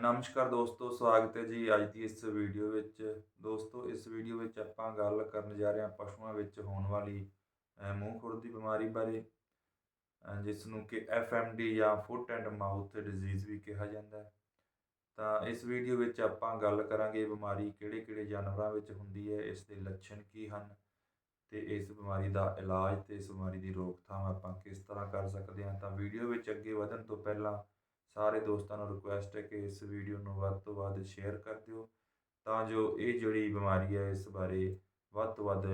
ਨਮਸਕਾਰ ਦੋਸਤੋ, ਸਵਾਗਤ ਹੈ ਜੀ ਅੱਜ ਦੀ ਇਸ ਵੀਡੀਓ ਵਿੱਚ। ਦੋਸਤੋ, ਇਸ ਵੀਡੀਓ ਵਿੱਚ ਆਪਾਂ ਗੱਲ ਕਰਨ ਜਾ ਰਹੇ ਹਾਂ ਪਸ਼ੂਆਂ ਵਿੱਚ ਹੋਣ ਵਾਲੀ ਮੂੰਹ ਖੁਰ ਦੀ ਬਿਮਾਰੀ ਬਾਰੇ ਜਿਸ ਨੂੰ ਕਿ ਐਫਐਮਡੀ ਜਾਂ ਫੁੱਟ ਐਂਡ ਮਾਊਥ ਡਿਜ਼ੀਜ਼ ਵੀ ਕਿਹਾ ਜਾਂਦਾ ਹੈ। ਤਾਂ ਇਸ ਵੀਡੀਓ ਵਿੱਚ ਆਪਾਂ ਗੱਲ ਕਰਾਂਗੇ ਇਹ ਬਿਮਾਰੀ ਕਿਹੜੇ-ਕਿਹੜੇ ਜਾਨਵਰਾਂ ਵਿੱਚ ਹੁੰਦੀ ਹੈ, ਇਸ ਦੇ ਲੱਛਣ ਕੀ ਹਨ ਤੇ ਇਸ ਬਿਮਾਰੀ ਦਾ ਇਲਾਜ ਤੇ ਇਸ ਬਿਮਾਰੀ ਦੀ ਰੋਕਥਾਮ ਆਪਾਂ ਕਿਸ ਤਰ੍ਹਾਂ ਕਰ ਸਕਦੇ ਹਾਂ। ਤਾਂ ਵੀਡੀਓ ਵਿੱਚ ਅੱਗੇ ਵਧਣ ਤੋਂ ਪਹਿਲਾਂ ਸਾਰੇ ਦੋਸਤਾਂ ਨੂੰ ਰਿਕੁਐਸਟ ਹੈ ਕਿ ਇਸ ਵੀਡੀਓ ਨੂੰ ਵੱਧ ਤੋਂ ਵੱਧ ਸ਼ੇਅਰ ਕਰ ਦਿਓ, ਤਾਂ ਜੋ ਇਹ ਜਿਹੜੀ ਬਿਮਾਰੀ ਹੈ ਇਸ ਬਾਰੇ ਵੱਧ ਤੋਂ ਵੱਧ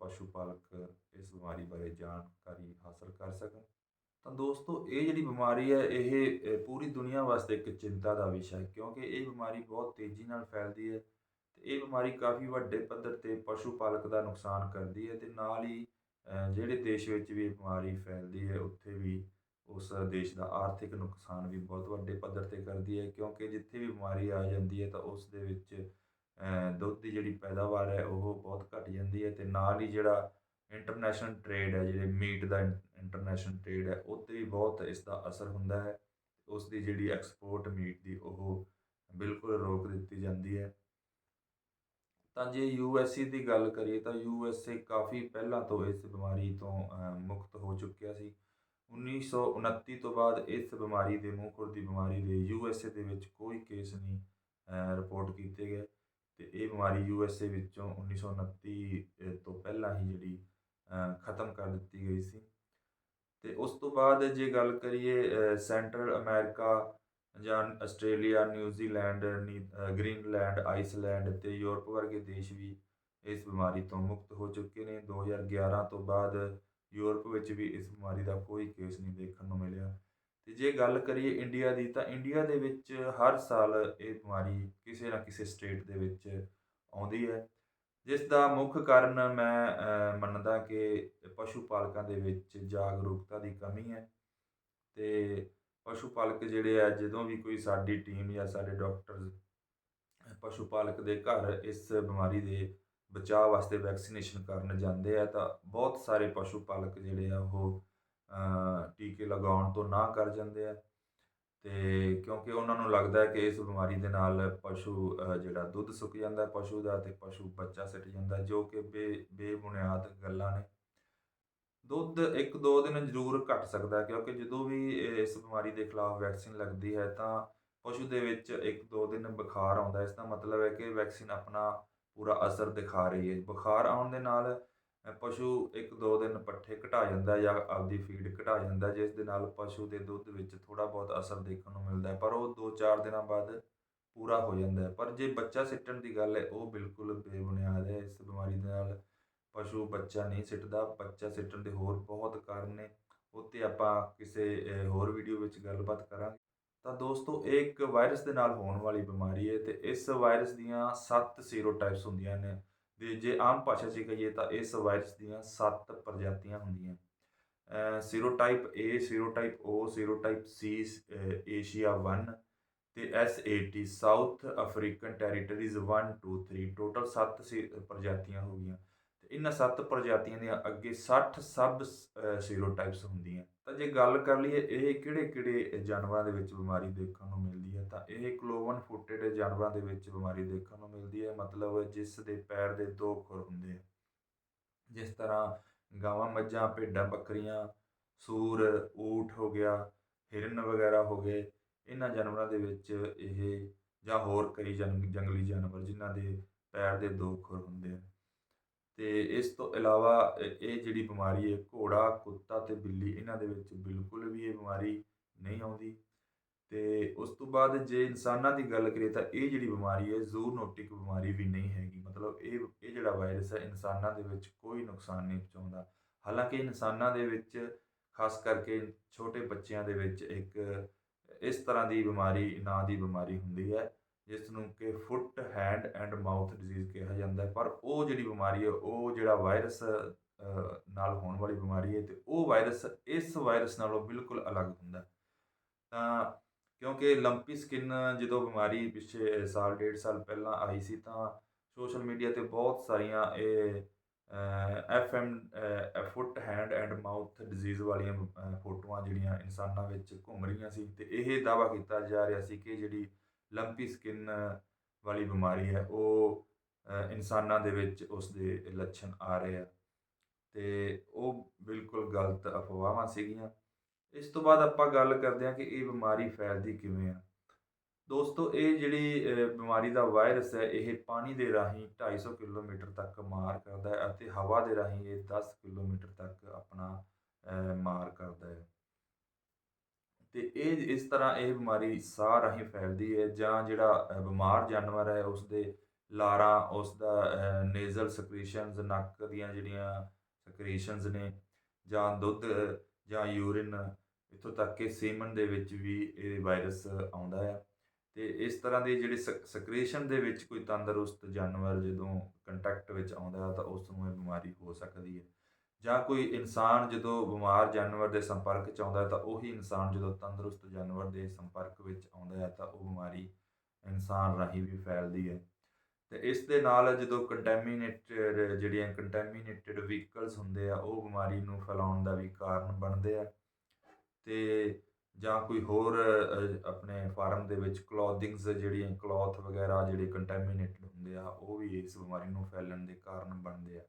ਪਸ਼ੂ ਪਾਲਕ ਇਸ ਬਿਮਾਰੀ ਬਾਰੇ ਜਾਣਕਾਰੀ ਹਾਸਲ ਕਰ ਸਕਣ। ਤਾਂ ਦੋਸਤੋ, ਇਹ ਜਿਹੜੀ ਬਿਮਾਰੀ ਹੈ, ਇਹ ਪੂਰੀ ਦੁਨੀਆ ਵਾਸਤੇ ਇੱਕ ਚਿੰਤਾ ਦਾ ਵਿਸ਼ਾ ਹੈ, ਕਿਉਂਕਿ ਇਹ ਬਿਮਾਰੀ ਬਹੁਤ ਤੇਜ਼ੀ ਨਾਲ ਫੈਲਦੀ ਹੈ ਤੇ ਇਹ ਬਿਮਾਰੀ ਕਾਫੀ ਵੱਡੇ ਪੱਧਰ ਤੇ ਪਸ਼ੂ ਪਾਲਕ ਦਾ ਨੁਕਸਾਨ ਕਰਦੀ ਹੈ ਤੇ ਨਾਲ ਹੀ ਜਿਹੜੇ ਦੇਸ਼ ਵਿੱਚ ਵੀ ਇਹ ਬਿਮਾਰੀ ਫੈਲਦੀ ਹੈ, ਉੱਥੇ ਵੀ ਉਸ ਦੇਸ਼ ਦਾ ਆਰਥਿਕ ਨੁਕਸਾਨ ਵੀ ਬਹੁਤ ਵੱਡੇ ਪੱਧਰ ਤੇ ਕਰਦੀ ਹੈ, ਕਿਉਂਕਿ ਜਿੱਥੇ ਵੀ ਬਿਮਾਰੀ ਆ ਜਾਂਦੀ ਹੈ ਤਾਂ ਉਸ ਦੇ ਵਿੱਚ ਦੁੱਧ ਦੀ ਜਿਹੜੀ ਪੈਦਾਵਾਰ ਹੈ ਉਹ ਬਹੁਤ ਘਟ ਜਾਂਦੀ ਹੈ ਤੇ ਨਾਲ ਹੀ ਜਿਹੜਾ ਇੰਟਰਨੈਸ਼ਨਲ ਟ੍ਰੇਡ ਹੈ, ਜਿਹੜੇ ਮੀਟ ਦਾ ਇੰਟਰਨੈਸ਼ਨਲ ਟ੍ਰੇਡ ਹੈ ਉੱਤੇ ਵੀ ਬਹੁਤ ਇਸ ਦਾ ਅਸਰ ਹੁੰਦਾ ਹੈ। ਉਸ ਦੀ ਜਿਹੜੀ ਐਕਸਪੋਰਟ ਮੀਟ ਦੀ ਉਹ ਬਿਲਕੁਲ ਰੋਕ ਦਿੱਤੀ ਜਾਂਦੀ ਹੈ। ਤਾਂ ਜੇ ਯੂਐਸਏ ਦੀ ਗੱਲ ਕਰੀਏ ਤਾਂ ਯੂਐਸਏ ਕਾਫੀ ਪਹਿਲਾਂ ਤੋਂ ਇਸ ਬਿਮਾਰੀ ਤੋਂ ਮੁਕਤ ਹੋ ਚੁੱਕਿਆ ਸੀ। 1929 ਤੋਂ ਬਾਅਦ ਇਸ ਬਿਮਾਰੀ ਦੇ ਮੂੰਹ ਖੁਰ ਦੀ ਬਿਮਾਰੀ ਦੇ ਯੂਐਸਏ ਦੇ ਵਿੱਚ ਕੋਈ ਕੇਸ ਨਹੀਂ ਰਿਪੋਰਟ ਕੀਤੇ ਗਏ। ਤੇ ਇਹ ਬਿਮਾਰੀ ਯੂਐਸਏ ਵਿੱਚੋਂ 1929 ਅਹ, ਤੋਂ ਪਹਿਲਾਂ ਹੀ ਜਿਹੜੀ ਖਤਮ ਕਰ ਦਿੱਤੀ ਗਈ ਸੀ। ਤੇ ਉਸ ਤੋਂ ਬਾਅਦ ਜੇ ਗੱਲ ਕਰੀਏ ਸੈਂਟਰਲ ਅਮਰੀਕਾ ਜਾਂ ਆਸਟ੍ਰੇਲੀਆ ਨਿਊਜ਼ੀਲੈਂਡ ਨੀ- ਅਹ, ਗ੍ਰੀਨਲੈਂਡ ਆਈਸਲੈਂਡ ਤੇ ਯੂਰਪ ਵਰਗੇ ਦੇਸ਼ ਵੀ ਇਸ ਬਿਮਾਰੀ ਤੋਂ ਮੁਕਤ ਹੋ ਚੁੱਕੇ ਨੇ। 2011 ਤੋਂ ਬਾਅਦ ਯੂਰਪ ਵਿੱਚ ਵੀ ਇਸ ਬਿਮਾਰੀ ਦਾ ਕੋਈ ਕੇਸ ਨਹੀਂ ਦੇਖਣ ਨੂੰ ਮਿਲਿਆ। ਤੇ ਜੇ ਗੱਲ ਕਰੀਏ ਇੰਡੀਆ ਦੀ, ਤਾਂ ਇੰਡੀਆ ਦੇ ਵਿੱਚ ਹਰ ਸਾਲ ਇਹ ਬਿਮਾਰੀ ਕਿਸੇ ਨਾ ਕਿਸੇ ਸਟੇਟ ਦੇ ਵਿੱਚ ਆਉਂਦੀ ਹੈ। ਜਿਸ ਦਾ ਮੁੱਖ ਕਾਰਨ ਮੈਂ ਮੰਨਦਾ ਕਿ ਪਸ਼ੂ ਪਾਲਕਾਂ ਦੇ ਵਿੱਚ ਜਾਗਰੂਕਤਾ ਦੀ ਕਮੀ ਹੈ। ਤੇ ਪਸ਼ੂ ਪਾਲਕ ਜਿਹੜੇ ਆ, ਜਦੋਂ ਵੀ ਕੋਈ ਸਾਡੀ ਟੀਮ ਜਾਂ ਸਾਡੇ ਡਾਕਟਰ ਪਸ਼ੂ ਪਾਲਕ ਦੇ ਘਰ ਇਸ ਬਿਮਾਰੀ ਦੇ ਬਚਾਅ ਵਾਸਤੇ ਵੈਕਸੀਨੇਸ਼ਨ ਕਰਨ ਜਾਂਦੇ ਆ, ਤਾਂ ਬਹੁਤ ਸਾਰੇ ਪਸ਼ੂ ਪਾਲਕ ਜਿਹੜੇ ਆ ਉਹ ਟੀਕੇ ਲਗਾਉਣ ਤੋਂ ਨਾ ਕਰ ਜਾਂਦੇ ਆ। ਤੇ ਕਿਉਂਕਿ ਉਹਨਾਂ ਨੂੰ ਲੱਗਦਾ ਹੈ ਕਿ ਇਸ ਬਿਮਾਰੀ ਦੇ ਨਾਲ ਪਸ਼ੂ ਜਿਹੜਾ ਦੁੱਧ ਸੁੱਕ ਜਾਂਦਾ ਪਸ਼ੂ ਦਾ ਤੇ ਪਸ਼ੂ ਬੱਚਾ ਸਿੱਟ ਜਾਂਦਾ, ਜੋ ਕਿ ਬੇ, ਬੇਬੁਨਿਆਦ ਗੱਲਾਂ ਨੇ। ਦੁੱਧ ਇੱਕ ਦੋ ਦਿਨ ਜ਼ਰੂਰ ਘਟ ਸਕਦਾ ਕਿਉਂਕਿ ਜਦੋਂ ਵੀ ਇਸ ਬਿਮਾਰੀ ਦੇ ਖਿਲਾਫ ਵੈਕਸੀਨ ਲੱਗਦੀ ਹੈ ਤਾਂ ਪਸ਼ੂ ਦੇ ਵਿੱਚ ਇੱਕ ਦੋ ਦਿਨ ਬੁਖਾਰ ਆਉਂਦਾ ਇਸ ਦਾ ਮਤਲਬ ਹੈ ਕਿ ਵੈਕਸੀਨ ਆਪਣਾ ਪੂਰਾ ਅਸਰ ਦਿਖਾ ਰਹੀ ਹੈ। ਬੁਖਾਰ ਆਉਣ ਦੇ ਨਾਲ ਪਸ਼ੂ ਇੱਕ ਦੋ ਦਿਨ ਪੱਠੇ ਘਟਾ ਜਾਂਦਾ ਜਾਂ ਆਪਦੀ ਫੀਡ ਘਟਾ ਜਾਂਦਾ, ਜਿਸ ਦੇ ਨਾਲ ਪਸ਼ੂ ਦੇ ਦੁੱਧ ਵਿੱਚ ਥੋੜਾ ਬਹੁਤ ਅਸਰ ਦੇਖਣ ਨੂੰ ਮਿਲਦਾ ਹੈ, ਪਰ ਉਹ 2-4 ਦਿਨਾਂ ਬਾਅਦ ਪੂਰਾ ਹੋ ਜਾਂਦਾ ਹੈ। ਪਰ ਜੇ ਬੱਚਾ ਸਿੱਟਣ ਦੀ ਗੱਲ ਹੈ, ਉਹ ਬਿਲਕੁਲ ਬੇਬੁਨਿਆਦ ਹੈ। ਇਸ ਬਿਮਾਰੀ ਦੇ ਨਾਲ ਪਸ਼ੂ ਬੱਚਾ ਨਹੀਂ ਸਿੱਟਦਾ, ਬੱਚਾ ਸਿੱਟਣ ਦੇ ਹੋਰ ਬਹੁਤ ਕਾਰਨ ਨੇ। ਉੱਤੇ ਆਪਾਂ ਕਿਸੇ ਹੋਰ ਵੀਡੀਓ ਵਿੱਚ ਗੱਲਬਾਤ ਕਰਾਂਗੇ। ਤਾਂ ਦੋਸਤੋ, ਇਹ ਇੱਕ ਵਾਇਰਸ ਦੇ ਨਾਲ ਹੋਣ ਵਾਲੀ ਬਿਮਾਰੀ ਹੈ ਤੇ ਇਸ ਵਾਇਰਸ ਦੀਆਂ 7 ਸੀਰੋਟਾਈਪਸ ਹੁੰਦੀਆਂ ਨੇ। ਤੇ ਜੇ ਆਮ ਭਾਸ਼ਾ 'ਚ ਕਹੀਏ ਤਾਂ ਇਸ ਵਾਇਰਸ ਦੀਆਂ 7 ਪ੍ਰਜਾਤੀਆਂ ਹੁੰਦੀਆਂ। Serotype A serotype O serotype C Asia 1 ਤੇ S80 south African territories 1 2 3 total 7 ਪ੍ਰਜਾਤੀਆਂ ਹੋ ਗਈਆਂ। ਇਹਨਾਂ ਸੱਤ ਪ੍ਰਜਾਤੀਆਂ ਦੀਆਂ ਅੱਗੇ 60 ਸਬ ਸੀਰੋਟਾਈਪਸ ਹੁੰਦੀਆਂ। ਤਾਂ ਜੇ ਗੱਲ ਕਰ ਲਈਏ, ਇਹ ਕਿਹੜੇ-ਕਿਹੜੇ ਜਾਨਵਰਾਂ ਦੇ ਵਿੱਚ ਬਿਮਾਰੀ ਦੇਖਣ ਨੂੰ ਮਿਲਦੀ ਹੈ, ਤਾਂ ਇਹ ਕਲੋਵਨ ਫੁੱਟਡ ਜਾਨਵਰਾਂ ਦੇ ਵਿੱਚ ਬਿਮਾਰੀ ਦੇਖਣ ਨੂੰ ਮਿਲਦੀ ਹੈ। ਮਤਲਬ ਜਿਸ ਦੇ ਪੈਰ ਦੇ ਦੋ ਖੁਰ ਹੁੰਦੇ ਆ। ਜਿਸ ਤਰ੍ਹਾਂ ਗਾਵਾਂ, ਮੱਝਾਂ, ਭੇਡਾਂ, ਬੱਕਰੀਆਂ, ਸੂਰ, ਊਠ ਹੋ ਗਿਆ, ਹਿਰਨ ਵਗੈਰਾ ਹੋ ਗਏ, ਇਹਨਾਂ ਜਾਨਵਰਾਂ ਦੇ ਵਿੱਚ ਇਹ ਜਾਂ ਹੋਰ ਕਈ ਜੰਗ, ਜੰਗਲੀ ਜਾਨਵਰ ਜਿਨ੍ਹਾਂ ਦੇ ਪੈਰ ਦੇ ਦੋ ਖੁਰ ਹੁੰਦੇ ਆ। ਤੇ ਇਸ ਤੋਂ ਇਲਾਵਾ ਇਹ ਜਿਹੜੀ ਬਿਮਾਰੀ ਹੈ, ਘੋੜਾ, ਕੁੱਤਾ ਤੇ ਬਿੱਲੀ, ਇਹਨਾਂ ਦੇ ਵਿੱਚ ਬਿਲਕੁਲ ਵੀ ਇਹ ਬਿਮਾਰੀ ਨਹੀਂ ਆਉਂਦੀ। ਤੇ ਉਸ ਤੋਂ ਬਾਅਦ ਜੇ ਇਨਸਾਨਾਂ ਦੀ ਗੱਲ ਕਰੀਏ ਤਾਂ ਇਹ ਜਿਹੜੀ ਬਿਮਾਰੀ ਹੈ ਜ਼ੂਨੋਟਿਕ ਬਿਮਾਰੀ ਵੀ ਨਹੀਂ ਹੈਗੀ। ਮਤਲਬ ਇਹ ਇਹ ਜਿਹੜਾ ਵਾਇਰਸ ਹੈ, ਇਨਸਾਨਾਂ ਦੇ ਵਿੱਚ ਕੋਈ ਨੁਕਸਾਨ ਨਹੀਂ ਪਹੁੰਚਾਉਂਦਾ। ਹਾਲਾਂਕਿ ਇਨਸਾਨਾਂ ਦੇ ਵਿੱਚ, ਖਾਸ ਕਰਕੇ ਛੋਟੇ ਬੱਚਿਆਂ ਦੇ ਵਿੱਚ ਇੱਕ ਇਸ ਤਰ੍ਹਾਂ ਦੀ ਬਿਮਾਰੀ, ਨਾਂ ਦੀ ਬਿਮਾਰੀ ਹੁੰਦੀ ਹੈ। ਜਿਸ ਨੂੰ ਕਿ foot, hand and mouth disease ਕਿਹਾ ਜਾਂਦਾ ਹੈ। ਪਰ ਉਹ ਜਿਹੜੀ ਬਿਮਾਰੀ ਹੈ, ਉਹ ਜਿਹੜਾ ਵਾਇਰਸ ਨਾਲ ਹੋਣ ਵਾਲੀ ਬਿਮਾਰੀ ਹੈ ਤੇ ਉਹ ਵਾਇਰਸ, ਇਸ ਵਾਇਰਸ ਨਾਲੋਂ ਬਿਲਕੁਲ ਅਲੱਗ ਹੁੰਦਾ ਤਾਂ ਕਿਉਂਕਿ ਲੰਪੀ ਸਕਿਨ ਜਦੋਂ ਬਿਮਾਰੀ ਪਿੱਛੇ ਸਾਲ, ਡੇਢ ਸਾਲ ਪਹਿਲਾਂ ਆਈ ਸੀ ਤਾਂ ਸੋਸ਼ਲ ਮੀਡੀਆ ਤੇ ਬਹੁਤ ਸਾਰੀਆਂ ਇਹ F M foot, hand and mouth disease ਵਾਲੀਆਂ ਫੋਟੋਆਂ ਜਿਹੜੀਆਂ ਇਨਸਾਨਾਂ ਵਿੱਚ ਘੁੰਮ ਰਹੀਆਂ ਸੀ ਤੇ ਇਹ ਦਾਵਾ ਕੀਤਾ ਜਾ ਰਿਹਾ ਸੀ ਕਿ ਜਿਹੜੀ ਲੰਪੀ ਸਕਿਨ ਵਾਲੀ ਬਿਮਾਰੀ ਹੈ, ਉਹ ਇਨਸਾਨਾਂ ਦੇ ਵਿੱਚ ਉਸ ਦੇ ਲੱਛਣ ਆ ਰਹੇ ਆ। ਤੇ ਉਹ ਬਿਲਕੁਲ ਗਲਤ ਅਫਵਾਹਾਂ ਸੀਗੀਆਂ। ਇਸ ਤੋਂ ਬਾਅਦ ਆਪਾਂ ਗੱਲ ਕਰਦੇ ਹਾਂ ਕਿ ਇਹ ਬਿਮਾਰੀ ਫੈਲਦੀ ਕਿਵੇਂ ਆ। ਦੋਸਤੋ, ਇਹ ਜਿਹੜੀ ਬਿਮਾਰੀ ਦਾ ਵਾਇਰਸ ਹੈ, ਇਹ ਪਾਣੀ ਦੇ ਰਾਹੀਂ 250 ਕਿਲੋਮੀਟਰ ਤੱਕ ਮਾਰ ਕਰਦਾ ਹੈ ਅਤੇ ਹਵਾ ਦੇ ਰਾਹੀਂ ਇਹ 10 ਕਿਲੋਮੀਟਰ ਤੱਕ ਆਪਣਾ ਮਾਰ ਕਰਦਾ ਹੈ। ਤੇ ਇਹ ਇਸ ਤਰ੍ਹਾਂ ਇਹ ਬਿਮਾਰੀ ਸਾਹ ਰਾਹੀਂ ਫੈਲਦੀ ਹੈ ਜਾਂ ਜਿਹੜਾ ਬਿਮਾਰ ਜਾਨਵਰ ਹੈ ਉਸ ਦੇ ਲਾਰਾਂ ਉਸ ਦਾ ਨੇਜ਼ਲ ਸਕ੍ਰੀਸ਼ਨਸ ਨੱਕ ਦੀਆਂ ਜਿਹੜੀਆਂ ਸਕ੍ਰੀਸ਼ਨਸ ਨੇ ਜਾਂ ਦੁੱਧ ਜਾਂ ਯੂਰਿਨ ਇੱਥੋਂ ਤੱਕ ਕਿ ਸੀਮਨ ਦੇ ਵਿੱਚ ਵੀ ਇਹ ਵਾਇਰਸ ਆਉਂਦਾ ਹੈ। ਤੇ ਇਸ ਤਰ੍ਹਾਂ ਦੇ ਜਿਹੜੇ ਸਕ੍ਰੀਸ਼ਨ ਦੇ ਵਿੱਚ ਕੋਈ ਤੰਦਰੁਸਤ ਜਾਨਵਰ ਜਦੋਂ ਕੰਟੈਕਟ ਵਿੱਚ ਆਉਂਦਾ ਤਾਂ ਉਸ ਨੂੰ ਇਹ ਬਿਮਾਰੀ ਹੋ ਸਕਦੀ ਹੈ। ਜਾਂ ਕੋਈ ਇਨਸਾਨ ਜਦੋਂ ਬਿਮਾਰ ਜਾਨਵਰ ਦੇ ਸੰਪਰਕ 'ਚ ਆਉਂਦਾ ਹੈ ਤਾਂ ਉਹੀ ਇਨਸਾਨ ਜਦੋਂ ਤੰਦਰੁਸਤ ਜਾਨਵਰ ਦੇ ਸੰਪਰਕ ਵਿੱਚ ਆਉਂਦਾ ਹੈ ਤਾਂ ਉਹ ਬਿਮਾਰੀ ਇਨਸਾਨ ਰਾਹੀਂ ਵੀ ਫੈਲਦੀ ਹੈ। ਤੇ ਇਸ ਦੇ ਨਾਲ ਜਦੋਂ ਕੰਟੈਮੀਨੇਟਡ ਜਿਹੜੀਆਂ ਕੰਟੈਮੀਨੇਟਡ ਵਹੀਕਲਸ ਹੁੰਦੇ ਆ, ਉਹ ਬਿਮਾਰੀ ਨੂੰ ਫੈਲਾਉਣ ਦਾ ਵੀ ਕਾਰਨ ਬਣਦੇ ਆ। ਤੇ ਜਾਂ ਕੋਈ ਹੋਰ ਆਪਣੇ ਫਾਰਮ ਦੇ ਵਿੱਚ ਕਲੋਥਿੰਗਸ ਜਿਹੜੀਆਂ ਕਲੋਥ ਵਗੈਰਾ ਜਿਹੜੇ ਕੰਟੈਮੀਨੇਟਡ ਹੁੰਦੇ ਆ, ਉਹ ਵੀ ਇਸ ਬਿਮਾਰੀ ਨੂੰ ਫੈਲਣ ਦੇ ਕਾਰਨ ਬਣਦੇ ਆ।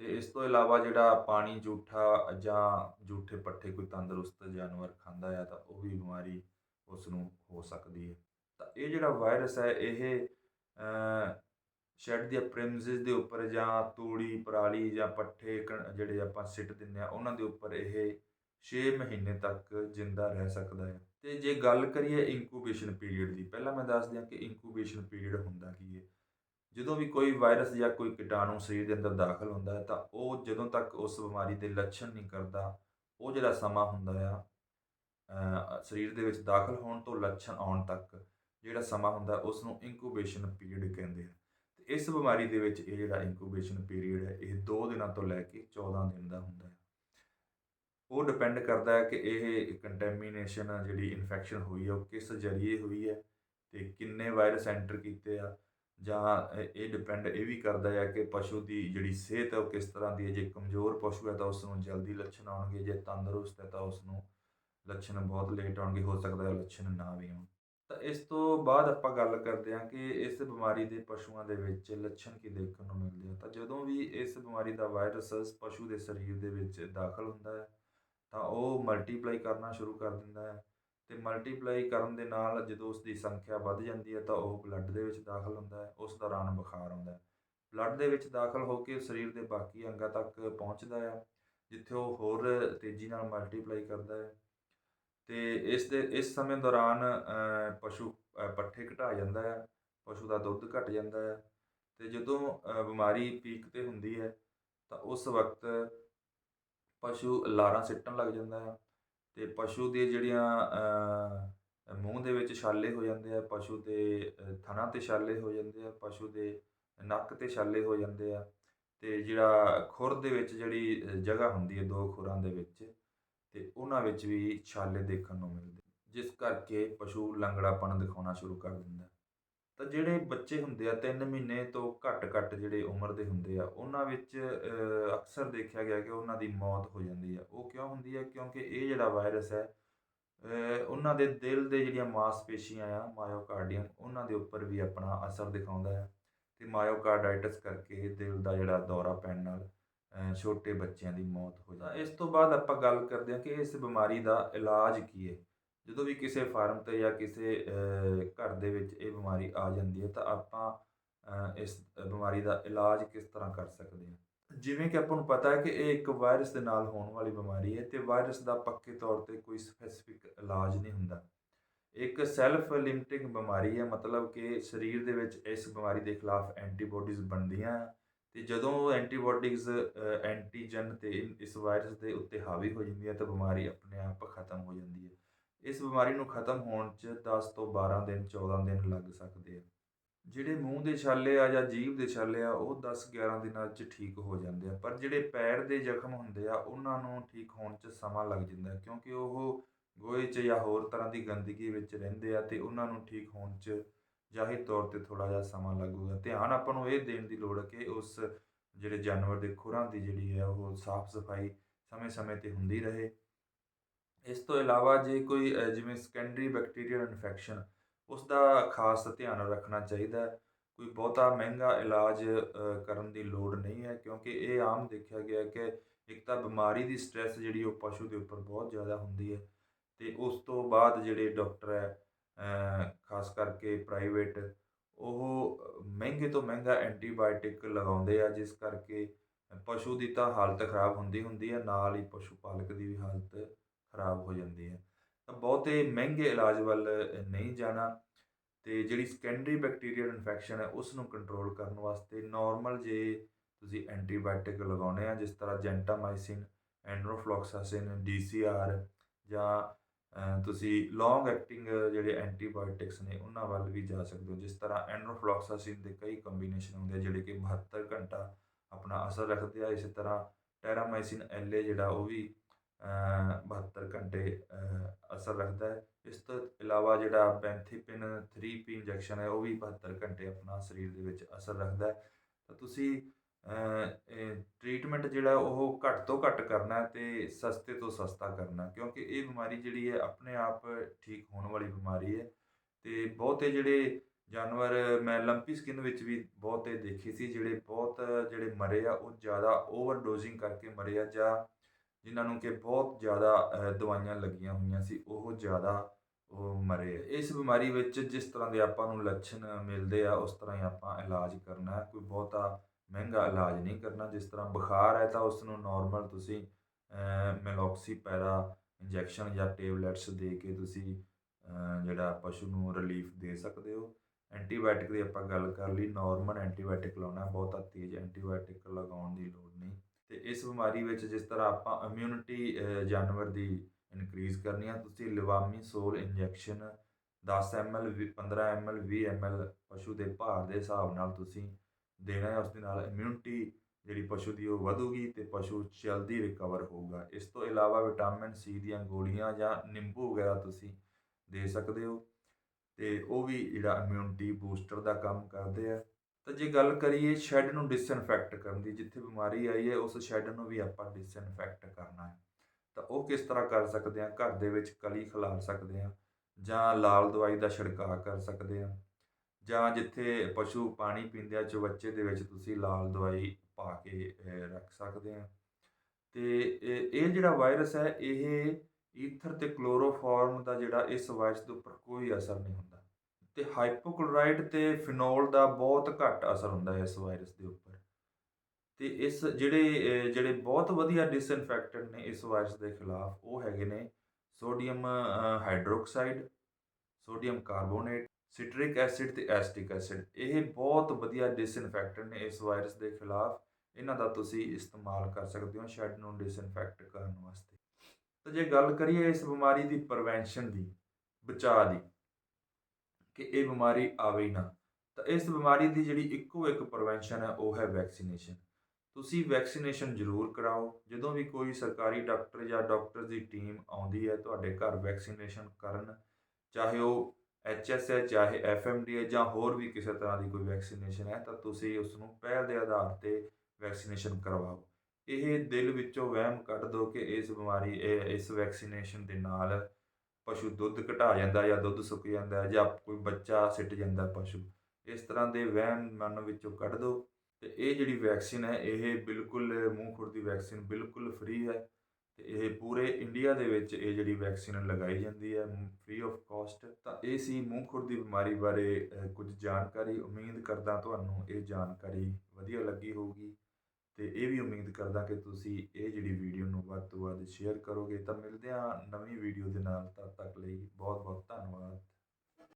ਤੇ ਇਸ ਤੋਂ ਇਲਾਵਾ ਜਿਹੜਾ ਪਾਣੀ ਜੂਠਾ ਜਾਂ ਜੂਠੇ ਪੱਠੇ ਕੋਈ ਤੰਦਰੁਸਤ ਜਾਨਵਰ ਖਾਂਦਾ ਹੈ ਤਾਂ ਉਹ ਵੀ ਬਿਮਾਰੀ ਉਸ ਨੂੰ ਹੋ ਸਕਦੀ ਹੈ। ਤਾਂ ਇਹ ਜਿਹੜਾ ਵਾਇਰਸ ਹੈ, ਇਹ ਸ਼ੈੱਡ ਦੀਆਂ ਪ੍ਰਿਮਸਿਸ ਦੇ ਉੱਪਰ ਜਾਂ ਤੂੜੀ, ਪਰਾਲੀ ਜਾਂ ਪੱਠੇ ਕ- ਜਿਹੜੇ ਆਪਾਂ ਸਿੱਟ ਦਿੰਦੇ ਆ, ਉਹਨਾਂ ਦੇ ਉੱਪਰ ਇਹ 6 ਮਹੀਨੇ ਤੱਕ ਜਿੰਦਾ ਰਹਿ ਸਕਦਾ ਹੈ। ਤੇ ਜੇ ਗੱਲ ਕਰੀਏ ਇਨਕੂਬੇਸ਼ਨ ਪੀਰੀਅਡ ਦੀ, ਪਹਿਲਾਂ ਮੈਂ ਦੱਸ ਦਿਆਂ ਕਿ ਇਨਕੂਬੇਸ਼ਨ ਪੀਰੀਅਡ ਹੁੰਦਾ ਕੀ ਹੈ। ਜਦੋਂ ਵੀ ਕੋਈ ਵਾਇਰਸ ਜਾਂ ਕੋਈ ਕੀਟਾਣੂ ਸਰੀਰ ਦੇ ਅੰਦਰ ਦਾਖਲ ਹੁੰਦਾ ਹੈ ਤਾਂ ਉਹ ਜਦੋਂ ਤੱਕ ਉਸ ਬਿਮਾਰੀ ਦੇ ਲੱਛਣ ਨਹੀਂ ਕਰਦਾ, ਉਹ ਜਿਹੜਾ ਸਮਾਂ ਹੁੰਦਾ ਆ ਸਰੀਰ ਦੇ ਵਿੱਚ ਦਾਖਲ ਹੋਣ ਤੋਂ ਲੱਛਣ ਆਉਣ ਤੱਕ ਜਿਹੜਾ ਸਮਾਂ ਹੁੰਦਾ ਉਸ ਨੂੰ ਇਨਕੂਬੇਸ਼ਨ ਪੀਰੀਅਡ ਕਹਿੰਦੇ ਆ। ਤੇ ਇਸ ਬਿਮਾਰੀ ਦੇ ਵਿੱਚ ਇਹ ਜਿਹੜਾ ਇਨਕੂਬੇਸ਼ਨ ਪੀਰੀਅਡ ਹੈ, ਇਹ 2 ਦਿਨਾਂ ਤੋਂ ਲੈ ਕੇ 14 ਦਿਨ ਦਾ ਹੁੰਦਾ ਹੈ। ਉਹ ਡਿਪੈਂਡ ਕਰਦਾ ਹੈ ਕਿ ਇਹ ਕੰਟੈਮੀਨੇਸ਼ਨ ਜਿਹੜੀ ਇਨਫੈਕਸ਼ਨ ਹੋਈ ਹੈ, ਉਹ ਕਿਸ ਜਰੀਏ ਹੋਈ ਹੈ ਤੇ ਕਿੰਨੇ ਵਾਇਰਸ ਐਂਟਰ ਕੀਤੇ ਆ ਜਾਂ ਇਹ- ਡਿਪੈਂਡ ਇਹ ਵੀ ਕਰਦਾ ਹੈ ਕਿ ਪਸ਼ੂ ਦੀ ਜਿਹੜੀ ਸਿਹਤ ਹੈ ਉਹ ਕਿਸ ਤਰ੍ਹਾਂ ਦੀ ਹੈ। ਜੇ ਕਮਜ਼ੋਰ ਪਸ਼ੂ ਹੈ ਤਾਂ ਉਸ ਨੂੰ ਜਲਦੀ ਲੱਛਣ ਆਉਣਗੇ। ਜੇ ਤੰਦਰੁਸਤ ਹੈ ਤਾਂ ਉਸ ਨੂੰ ਲੱਛਣ ਬਹੁਤ ਲੇਟ ਆਉਣਗੇ। ਹੋ ਸਕਦਾ ਹੈ ਲੱਛਣ ਨਾ ਵੀ ਆਉਣ ਤਾਂ ਇਸ ਤੋਂ ਬਾਅਦ ਆਪਾਂ ਗੱਲ ਕਰਦੇ ਹਾਂ ਕਿ ਇਸ ਬਿਮਾਰੀ ਦੇ ਪਸ਼ੂਆਂ ਦੇ ਵਿੱਚ ਲੱਛਣ ਕੀ ਦੇਖਣ ਨੂੰ ਮਿਲਦੇ ਆ। ਤਾਂ ਜਦੋਂ ਵੀ ਇਸ ਬਿਮਾਰੀ ਦਾ ਵਾਇਰਸ ਪਸ਼ੂ ਦੇ ਸਰੀਰ ਦੇ ਵਿੱਚ ਦਾਖਲ ਹੁੰਦਾ ਹੈ ਤਾਂ ਉਹ ਮਲਟੀਪਲਾਈ ਕਰਨਾ ਸ਼ੁਰੂ ਕਰ ਦਿੰਦਾ ਹੈ। ਤੇ ਮਲਟੀਪਲਾਈ ਕਰਨ ਦੇ ਨਾਲ ਜਦੋਂ ਉਸ ਦੀ ਸੰਖਿਆ ਵੱਧ ਜਾਂਦੀ ਹੈ ਤਾਂ ਉਹ ਬਲੱਡ ਦੇ ਵਿੱਚ ਦਾਖਲ ਹੁੰਦਾ ਹੈ, ਉਸ ਦੌਰਾਨ ਬੁਖਾਰ ਆਉਂਦਾ ਹੈ। ਬਲੱਡ ਦੇ ਵਿੱਚ ਦਾਖਲ ਹੋ ਕੇ ਸਰੀਰ ਦੇ ਬਾਕੀ ਅੰਗਾਂ ਤੱਕ ਪਹੁੰਚਦਾ ਹੈ ਜਿੱਥੇ ਉਹ ਹੋਰ ਤੇਜ਼ੀ ਨਾਲ ਮਲਟੀਪਲਾਈ ਕਰਦਾ ਹੈ। ਤੇ ਇਸ ਦੇ, ਇਸ ਸਮੇਂ ਦੌਰਾਨ ਪਸ਼ੂ ਪੱਠੇ ਘਟਾ ਜਾਂਦਾ ਹੈ, ਪਸ਼ੂ ਦਾ ਦੁੱਧ ਘਟ ਜਾਂਦਾ ਹੈ ਤੇ ਜਦੋਂ ਬਿਮਾਰੀ ਪੀਕ ਤੇ ਹੁੰਦੀ ਹੈ ਤਾਂ ਉਸ ਵਕਤ ਪਸ਼ੂ ਲਾਰਾਂ ਸਿੱਟਣ ਲੱਗ ਜਾਂਦਾ ਹੈ। ਅਤੇ ਪਸ਼ੂ ਦੀਆਂ ਜਿਹੜੀਆਂ ਮੂੰਹ ਦੇ ਵਿੱਚ ਛਾਲੇ ਹੋ ਜਾਂਦੇ ਆ ਪਸ਼ੂ ਦੇ ਅ, ਥਣਾਂ ਤੇ ਛਾਲੇ ਹੋ ਜਾਂਦੇ ਆ ਪਸ਼ੂ ਦੇ ਨੱਕ ਤੇ ਛਾਲੇ ਹੋ ਜਾਂਦੇ ਆ ਅਤੇ ਜਿਹੜਾ ਖੁਰ ਦੇ ਵਿੱਚ ਜਿਹੜੀ ਜਗ੍ਹਾ ਹੁੰਦੀ ਹੈ ਦੋ ਖੁਰਾਂ ਦੇ ਵਿੱਚ ਅਤੇ ਉਹਨਾਂ ਵਿੱਚ ਵੀ ਛਾਲੇ ਦੇਖਣ ਨੂੰ ਮਿਲਦੇ ਜਿਸ ਕਰਕੇ ਪਸ਼ੂ ਲੰਗੜਾਪਣ ਦਿਖਾਉਣਾ ਸ਼ੁਰੂ ਕਰ ਦਿੰਦਾ ਤਾਂ ਜਿਹੜੇ ਬੱਚੇ ਹੁੰਦੇ ਆ 3 ਮਹੀਨੇ ਤੋਂ ਘੱਟ ਘੱਟ ਜਿਹੜੇ ਉਮਰ ਦੇ ਹੁੰਦੇ ਆ, ਉਹਨਾਂ ਵਿੱਚ ਅਕਸਰ ਦੇਖਿਆ ਗਿਆ ਕਿ ਉਹਨਾਂ ਦੀ ਮੌਤ ਹੋ ਜਾਂਦੀ ਆ। ਉਹ ਕਿਉਂ ਹੁੰਦੀ ਹੈ ਕਿਉਂਕਿ ਇਹ ਜਿਹੜਾ ਵਾਇਰਸ ਹੈ ਉਹਨਾਂ ਦੇ ਦਿਲ ਦੇ ਜਿਹੜੀਆਂ ਮਾਸਪੇਸ਼ੀਆਂ ਆ, ਮਾਇਓਕਾਰਡੀਅਮ, ਉਹਨਾਂ ਦੇ ਉੱਪਰ ਵੀ ਆਪਣਾ ਅਸਰ ਦਿਖਾਉਂਦਾ ਹੈ ਤੇ ਮਾਇਓਕਾਰਡਾਈਟਿਸ ਕਰਕੇ ਦਿਲ ਦਾ ਜਿਹੜਾ ਦੌਰਾ ਪੈਣ ਨਾਲ ਛੋਟੇ ਬੱਚਿਆਂ ਦੀ ਮੌਤ ਹੋ ਜਾਂਦੀ ਹੈ ਇਸ ਤੋਂ ਬਾਅਦ ਆਪਾਂ ਗੱਲ ਕਰਦੇ ਹਾਂ ਕਿ ਇਸ ਬਿਮਾਰੀ ਦਾ ਇਲਾਜ ਕੀ ਹੈ। ਜਦੋਂ ਵੀ ਕਿਸੇ ਫਾਰਮ ਤੇ ਜਾਂ ਕਿਸੇ ਘਰ ਦੇ ਵਿੱਚ ਇਹ ਬਿਮਾਰੀ ਆ ਜਾਂਦੀ ਹੈ ਤਾਂ ਆਪਾਂ ਇਸ ਬਿਮਾਰੀ ਦਾ ਇਲਾਜ ਕਿਸ ਤਰ੍ਹਾਂ ਕਰ ਸਕਦੇ ਹਾਂ? ਜਿਵੇਂ ਕਿ ਆਪਾਂ ਨੂੰ ਪਤਾ ਹੈ ਕਿ ਇਹ ਇੱਕ ਵਾਇਰਸ ਦੇ ਨਾਲ ਹੋਣ ਵਾਲੀ ਬਿਮਾਰੀ ਹੈ ਤੇ ਵਾਇਰਸ ਦਾ ਪੱਕੇ ਤੌਰ ਤੇ ਕੋਈ ਸਪੈਸੀਫਿਕ ਇਲਾਜ ਨਹੀਂ ਹੁੰਦਾ। ਇੱਕ ਸੈਲਫ ਲਿਮਟਿੰਗ ਬਿਮਾਰੀ ਹੈ, ਮਤਲਬ ਕਿ ਸਰੀਰ ਦੇ ਵਿੱਚ ਇਸ ਬਿਮਾਰੀ ਦੇ ਖਿਲਾਫ ਐਂਟੀਬਾਡੀਜ਼ ਬਣਦੀਆਂ ਹੈ ਤੇ ਜਦੋਂ ਉਹ ਐਂਟੀਬਾਡੀਜ਼ ਐਂਟੀਜਨ ਤੇ ਇਸ ਵਾਇਰਸ ਦੇ ਉੱਤੇ ਹਾਵੀ ਹੋ ਜਾਂਦੀ ਹੈ ਤਾਂ ਬਿਮਾਰੀ ਆਪਣੇ ਆਪ ਖਤਮ ਹੋ ਜਾਂਦੀ ਹੈ। ਇਸ ਬਿਮਾਰੀ ਨੂੰ ਖਤਮ ਹੋਣ 'ਚ 10 ਤੋਂ 12 ਦਿਨ 14 ਦਿਨ ਲੱਗ ਸਕਦੇ ਆ। ਜਿਹੜੇ ਮੂੰਹ ਦੇ ਛਾਲੇ ਆ ਜਾਂ ਜੀਭ ਦੇ ਛਾਲੇ ਆ, ਉਹ 10 11 ਦਿਨਾਂ 'ਚ ਠੀਕ ਹੋ ਜਾਂਦੇ ਆ। ਪਰ ਜਿਹੜੇ ਪੈਰ ਦੇ ਜ਼ਖਮ ਹੁੰਦੇ ਆ, ਉਹਨਾਂ ਨੂੰ ਠੀਕ ਹੋਣ 'ਚ ਸਮਾਂ ਲੱਗ ਜਾਂਦਾ ਕਿਉਂਕਿ ਉਹ ਗੋਹੇ 'ਚ ਜਾਂ ਹੋਰ ਤਰ੍ਹਾਂ ਦੀ ਗੰਦਗੀ ਵਿੱਚ ਰਹਿੰਦੇ ਆ ਤੇ ਉਹਨਾਂ ਨੂੰ ਠੀਕ ਹੋਣ 'ਚ ਜ਼ਾਹਿਰ ਤੌਰ ਤੇ ਥੋੜਾ ਜਿਹਾ ਸਮਾਂ ਲੱਗੂਗਾ। ਧਿਆਨ ਆਪਾਂ ਨੂੰ ਇਹ ਦੇਣ ਦੀ ਲੋੜ ਹੈ ਕਿ ਉਸ ਜਿਹੜੇ ਜਾਨਵਰ ਦੇ ਖੁਰਾਂ ਦੀ ਜਿਹੜੀ ਹੈ, ਉਹ ਸਾਫ਼ ਸਫ਼ਾਈ ਸਮੇਂ-ਸਮੇਂ ਤੇ ਹੁੰਦੀ ਰਹੇ। ਇਸ ਤੋਂ ਇਲਾਵਾ ਜੇ ਕੋਈ ਜਿਵੇਂ ਸੈਕੰਡਰੀ ਬੈਕਟੀਰੀਅਲ ਇਨਫੈਕਸ਼ਨ ਉਸ ਦਾ ਖਾਸ ਧਿਆਨ ਰੱਖਣਾ ਚਾਹੀਦਾ ਹੈ। ਕੋਈ ਬਹੁਤਾ ਮਹਿੰਗਾ ਇਲਾਜ ਕਰਨ ਦੀ ਲੋੜ ਨਹੀਂ ਹੈ, ਕਿਉਂਕਿ ਇਹ ਆਮ ਦੇਖਿਆ ਗਿਆ ਕਿ ਇੱਕ ਤਾਂ ਬਿਮਾਰੀ ਦੀ ਸਟ੍ਰੈਸ ਜਿਹੜੀ ਉਹ ਪਸ਼ੂ ਦੇ ਉੱਪਰ ਬਹੁਤ ਜ਼ਿਆਦਾ ਹੁੰਦੀ ਹੈ ਤੇ ਉਸ ਤੋਂ ਬਾਅਦ ਜਿਹੜੇ ਡਾਕਟਰ ਹੈ ਖਾਸ ਕਰਕੇ ਪ੍ਰਾਈਵੇਟ ਉਹ ਮਹਿੰਗੇ ਤੋਂ ਮਹਿੰਗਾ ਐਂਟੀਬਾਇਓਟਿਕ ਲਗਾਉਂਦੇ ਆ, ਜਿਸ ਕਰਕੇ ਪਸ਼ੂ ਦੀ ਤਾਂ ਹਾਲਤ ਖਰਾਬ ਹੁੰਦੀ ਹੁੰਦੀ ਹੈ, ਨਾਲ ਹੀ ਪਸ਼ੂ ਪਾਲਕ ਦੀ ਵੀ ਹਾਲਤ ਖਰਾਬ ਹੋ ਜਾਂਦੀ ਹੈ। ਤਾਂ ਬਹੁਤੇ ਮਹਿੰਗੇ ਇਲਾਜ ਵੱਲ ਨਹੀਂ ਜਾਣਾ ਤੇ ਜਿਹੜੀ ਸੈਕੰਡਰੀ ਬੈਕਟੀਰੀਅਲ ਇਨਫੈਕਸ਼ਨ ਹੈ ਉਸ ਨੂੰ ਕੰਟਰੋਲ ਕਰਨ ਵਾਸਤੇ ਨਾਰਮਲ ਜੇ ਤੁਸੀਂ ਐਂਟੀਬਾਇਓਟਿਕ ਲਗਾਉਣੇ ਆ, ਜਿਸ ਤਰ੍ਹਾਂ ਜੈਂਟਾਮਾਈਸਿਨ ਐਂਡਰੋਫਲੋਕਸਾਸਿਨ ਡੀਸੀਆਰ ਜਾਂ ਤੁਸੀਂ ਲੌਂਗ ਐਕਟਿੰਗ ਜਿਹੜੇ ਐਂਟੀਬਾਇਓਟਿਕਸ ਨੇ, ਉਹਨਾਂ ਵੱਲ ਵੀ ਜਾ ਸਕਦੇ ਹੋ। ਜਿਸ ਤਰ੍ਹਾਂ ਐਂਡਰੋਫਲੋਕਸਾਸਿਨ ਦੇ ਕਈ ਕੰਬੀਨੇਸ਼ਨ ਹੁੰਦੇ ਆ, ਜਿਹੜੇ ਕਿ 72 ਘੰਟਾ ਆਪਣਾ ਅਸਰ ਰੱਖਦੇ ਆ। ਇਸੇ ਤਰ੍ਹਾਂ ਟੈਰਾਮਾਈਸਿਨ ਐਲਏ ਜਿਹੜਾ ਉਹ ਵੀ ਬਹੱਤਰ ਘੰਟੇ ਅਸਰ ਰੱਖਦਾ ਹੈ। ਇਸ ਤੋਂ ਇਲਾਵਾ ਜਿਹੜਾ ਬੈਂਥੀਪਿਨ 3P ਇੰਜੈਕਸ਼ਨ ਹੈ, ਉਹ ਵੀ 72 ਘੰਟੇ ਆਪਣਾ ਸਰੀਰ ਦੇ ਵਿੱਚ ਅਸਰ ਰੱਖਦਾ ਹੈ। ਤਾਂ ਤੁਸੀਂ ਟ੍ਰੀਟਮੈਂਟ ਜਿਹੜਾ ਉਹ ਘੱਟ ਤੋਂ ਘੱਟ ਕਰਨਾ ਹੈ ਤੇ ਸਸਤੇ ਤੋਂ ਸਸਤਾ ਕਰਨਾ ਕਿਉਂਕਿ ਇਹ ਬਿਮਾਰੀ ਜਿਹੜੀ ਹੈ ਆਪਣੇ ਆਪ ਠੀਕ ਹੋਣ ਵਾਲੀ ਬਿਮਾਰੀ ਹੈ। ਤੇ ਬਹੁਤੇ ਜਿਹੜੇ ਜਾਨਵਰ, ਮੈਂ ਲੰਪੀ ਸਕਿਨ ਵਿੱਚ ਵੀ ਬਹੁਤੇ ਦੇਖੇ ਸੀ, ਜਿਹੜੇ ਬਹੁਤ ਜਿਹੜੇ ਮਰੇ ਆ, ਉਹ ਜ਼ਿਆਦਾ ਓਵਰਡੋਜ਼ਿੰਗ ਕਰਕੇ ਮਰੇ ਆ ਜਾਂ ਜਿਨ੍ਹਾਂ ਨੂੰ ਕਿ ਬਹੁਤ ਜ਼ਿਆਦਾ ਦਵਾਈਆਂ ਲੱਗੀਆਂ ਹੋਈਆਂ ਸੀ, ਉਹ ਜ਼ਿਆਦਾ, ਉਹ ਮਰੇ ਇਸ ਬਿਮਾਰੀ ਵਿੱਚ ਜਿਸ ਤਰ੍ਹਾਂ ਦੇ ਆਪਾਂ ਨੂੰ ਲੱਛਣ ਮਿਲਦੇ ਆ, ਉਸ ਤਰ੍ਹਾਂ ਹੀ ਆਪਾਂ ਇਲਾਜ ਕਰਨਾ ਕੋਈ ਬਹੁਤਾ ਮਹਿੰਗਾ ਇਲਾਜ ਨਹੀਂ ਕਰਨਾ। ਜਿਸ ਤਰ੍ਹਾਂ ਬੁਖਾਰ ਹੈ ਤਾਂ ਉਸ ਨੂੰ ਨਾਰਮਲ ਤੁਸੀਂ ਮੈਲੋਕਸੀ ਪੈਰਾ ਇੰਜੈਕਸ਼ਨ ਜਾਂ ਟੇਬਲੇਟਸ ਦੇ ਕੇ ਤੁਸੀਂ ਜਿਹੜਾ ਪਸ਼ੂ ਨੂੰ ਰਿਲੀਫ ਦੇ ਸਕਦੇ ਹੋ। ਐਂਟੀਬਾਇਓਟਿਕ ਦੀ ਆਪਾਂ ਗੱਲ ਕਰ ਲਈ। ਨਾਰਮਲ ਐਂਟੀਬਾਇਓਟਿਕ ਲਾਉਣਾ ਬਹੁਤਾ ਤੇਜ਼ ਐਂਟੀਬਾਇਓਟਿਕ ਲਗਾਉਣ ਦੀ ਲੋੜ ਨਹੀਂ। ਤੇ ਇਸ ਬਿਮਾਰੀ ਵਿੱਚ ਜਿਸ ਤਰ੍ਹਾਂ ਆਪਾਂ ਇਮਿਊਨਿਟੀ ਜਾਨਵਰ ਦੀ ਇਨਕਰੀਜ਼ ਕਰਨੀ ਆ, ਤੁਸੀਂ levamisole injection 10 ml 15 ml 20 ml ਪਸ਼ੂ ਦੇ ਭਾਰ ਦੇ ਹਿਸਾਬ ਨਾਲ ਤੁਸੀਂ ਦੇਣਾ ਹੈ ਉਸ ਦੇ ਨਾਲ ਇਮਿਊਨਿਟੀ ਜਿਹੜੀ ਪਸ਼ੂ ਦੀ ਉਹ ਵਧੂਗੀ ਤੇ ਪਸ਼ੂ ਜਲਦੀ ਰਿਕਵਰ ਹੋਊਗਾ। ਇਸ ਤੋਂ ਇਲਾਵਾ ਵਿਟਾਮਿਨ ਸੀ ਦੀਆਂ ਗੋਲੀਆਂ ਜਾਂ ਨਿੰਬੂ ਵਗੈਰਾ ਤੁਸੀਂ ਦੇ ਸਕਦੇ ਹੋ ਤੇ ਉਹ ਵੀ ਜਿਹੜਾ ਇਮਿਊਨਿਟੀ ਬੂਸਟਰ ਦਾ ਕੰਮ ਕਰਦੇ ਆ। ਤਾਂ ਜੇ ਗੱਲ ਕਰੀਏ ਸ਼ੈੱਡ ਨੂੰ ਡਿਸਇਨਫੈਕਟ ਕਰਨ ਦੀ, ਜਿੱਥੇ ਬਿਮਾਰੀ ਆਈ ਹੈ, ਉਸ ਸ਼ੈੱਡ ਨੂੰ ਵੀ ਆਪਾਂ ਡਿਸਇਨਫੈਕਟ ਕਰਨਾ ਹੈ। ਤਾਂ ਉਹ ਕਿਸ ਤਰ੍ਹਾਂ ਕਰ ਸਕਦੇ ਆ ਘਰ ਦੇ ਵਿੱਚ ਕਲੀ ਖਿਲਾਰ ਸਕਦੇ ਆ ਜਾਂ ਲਾਲ ਦਵਾਈ ਦਾ ਛਿੜਕਾਅ ਕਰ ਸਕਦੇ ਆ ਜਾਂ ਜਿੱਥੇ ਪਸ਼ੂ ਪਾਣੀ ਪੀਂਦੇ ਆ, ਚਵੱਚੇ ਦੇ ਵਿੱਚ ਤੁਸੀਂ ਲਾਲ ਦਵਾਈ ਪਾ ਕੇ ਰੱਖ ਸਕਦੇ ਆ ਤੇ ਇਹ ਇਹ ਜਿਹੜਾ ਵਾਇਰਸ ਹੈ, ਇਹ ਈਥਰ ਤੇ ਕਲੋਰੋਫਾਰਮ ਦਾ ਜਿਹੜਾ ਇਸ ਵਾਇਰਸ ਦੇ ਉੱਪਰ ਕੋਈ ਅਸਰ ਨਹੀਂ ਹੁੰਦਾ। ਤੇ ਹਾਈਪੋਕਲੋਰਾਈਡ ਤੇ ਫਿਨੋਲ ਦਾ ਬਹੁਤ ਘੱਟ ਅਸਰ ਹੁੰਦਾ ਹੈ ਇਸ ਵਾਇਰਸ ਦੇ ਉੱਪਰ। ਤੇ ਇਸ ਜਿਹੜੇ ਜਿਹੜੇ ਬਹੁਤ ਵਧੀਆ ਡਿਸਇਨਫੈਕਟੈਂਟ ਨੇ ਇਸ ਵਾਇਰਸ ਦੇ ਖਿਲਾਫ, ਉਹ ਹੈਗੇ ਨੇ sodium hydroxide sodium carbonate citric acid ਤੇ ਐਸਟਿਕ ਐਸਿਡ ਇਹ ਬਹੁਤ ਵਧੀਆ ਡਿਸਇਨਫੈਕਟੈਂਟ ਨੇ ਇਸ ਵਾਇਰਸ ਦੇ ਖਿਲਾਫ। ਇਹਨਾਂ ਦਾ ਤੁਸੀਂ ਇਸਤੇਮਾਲ ਕਰ ਸਕਦੇ ਹੋ ਸ਼ੈੱਡ ਨੂੰ ਡਿਸਇਨਫੈਕਟ ਕਰਨ ਵਾਸਤੇ। ਤਾਂ ਜੇ ਗੱਲ ਕਰੀਏ ਇਸ ਬਿਮਾਰੀ ਦੀ ਪ੍ਰੀਵੈਂਸ਼ਨ ਦੀ, ਬਚਾਅ ਦੀ ਕਿ ਇਹ ਬਿਮਾਰੀ ਆਵੇ ਹੀ ਨਾ। ਤਾਂ ਇਸ ਬਿਮਾਰੀ ਦੀ ਜਿਹੜੀ ਇੱਕੋ ਇੱਕ ਪ੍ਰੀਵੈਂਸ਼ਨ ਹੈ, ਉਹ ਹੈ ਵੈਕਸੀਨੇਸ਼ਨ ਤੁਸੀਂ ਵੈਕਸੀਨੇਸ਼ਨ ਜ਼ਰੂਰ ਕਰਾਓ। ਜਦੋਂ ਵੀ ਕੋਈ ਸਰਕਾਰੀ ਡਾਕਟਰ ਜਾਂ ਡਾਕਟਰ ਦੀ ਟੀਮ ਆਉਂਦੀ ਹੈ, ਤੁਹਾਡੇ ਘਰ ਵੈਕਸੀਨੇਸ਼ਨ ਕਰਨ, ਚਾਹੇ ਉਹ ਐਚਐਸ ਹੈ, ਚਾਹੇ ਐਫਐਮਡੀ ਹੈ ਜਾਂ ਹੋਰ ਵੀ ਕਿਸੇ ਤਰ੍ਹਾਂ ਦੀ ਕੋਈ ਵੈਕਸੀਨੇਸ਼ਨ ਹੈ, ਤਾਂ ਤੁਸੀਂ ਉਸ ਨੂੰ ਪਹਿਲ ਦੇ ਆਧਾਰ ਤੇ ਵੈਕਸੀਨੇਸ਼ਨ ਕਰਵਾਓ। ਇਹ ਦਿਲ ਵਿੱਚੋਂ ਵਹਿਮ ਕੱਢ ਦਿਓ ਕਿ ਇਸ ਬਿਮਾਰੀ, ਇਹ, ਇਸ ਵੈਕਸੀਨੇਸ਼ਨ ਦੇ ਨਾਲ ਪਸ਼ੂ ਦੁੱਧ ਘਟਾ ਜਾਂਦਾ ਜਾਂ ਦੁੱਧ ਸੁੱਕ ਜਾਂਦਾ ਜਾਂ ਕੋਈ ਬੱਚਾ ਸਿੱਟ ਜਾਂਦਾ ਪਸ਼ੂ, ਇਸ ਤਰ੍ਹਾਂ ਦੇ ਵਹਿਮ ਮਨ ਵਿੱਚੋਂ ਕੱਢ ਦਿਓ ਤੇ ਇਹ ਜਿਹੜੀ ਵੈਕਸੀਨ ਹੈ, ਇਹ ਬਿਲਕੁਲ ਮੂੰਹ ਖੁਰ ਦੀ ਵੈਕਸੀਨ ਬਿਲਕੁਲ ਫ੍ਰੀ ਹੈ ਤੇ ਇਹ ਪੂਰੇ ਇੰਡੀਆ ਦੇ ਵਿੱਚ ਇਹ ਜਿਹੜੀ ਵੈਕਸੀਨ ਲਗਾਈ ਜਾਂਦੀ ਹੈ ਫ੍ਰੀ ਆਫ ਕਾਸਟ ਤਾਂ ਇਹ ਸੀ ਮੂੰਹ ਖੁਰ ਦੀ ਬਿਮਾਰੀ ਬਾਰੇ ਕੁਝ ਜਾਣਕਾਰੀ, ਉਮੀਦ ਕਰਦਾ ਤੁਹਾਨੂੰ ਇਹ ਜਾਣਕਾਰੀ ਵਧੀਆ ਲੱਗੀ ਹੋਊਗੀ। ਤੇ ਇਹ ਵੀ ਉਮੀਦ ਕਰਦਾ ਕਿ ਤੁਸੀਂ ਇਹ ਜਿਹੜੀ ਵੀਡੀਓ ਨੂੰ ਵੱਧ ਤੋਂ ਵੱਧ ਸ਼ੇਅਰ ਕਰੋਗੇ ਤਾਂ ਮਿਲਦੇ ਹਾਂ ਨਵੀਂ ਵੀਡੀਓ ਦੇ ਨਾਲ, ਤਦ ਤੱਕ ਲਈ ਬਹੁਤ ਬਹੁਤ ਧੰਨਵਾਦ।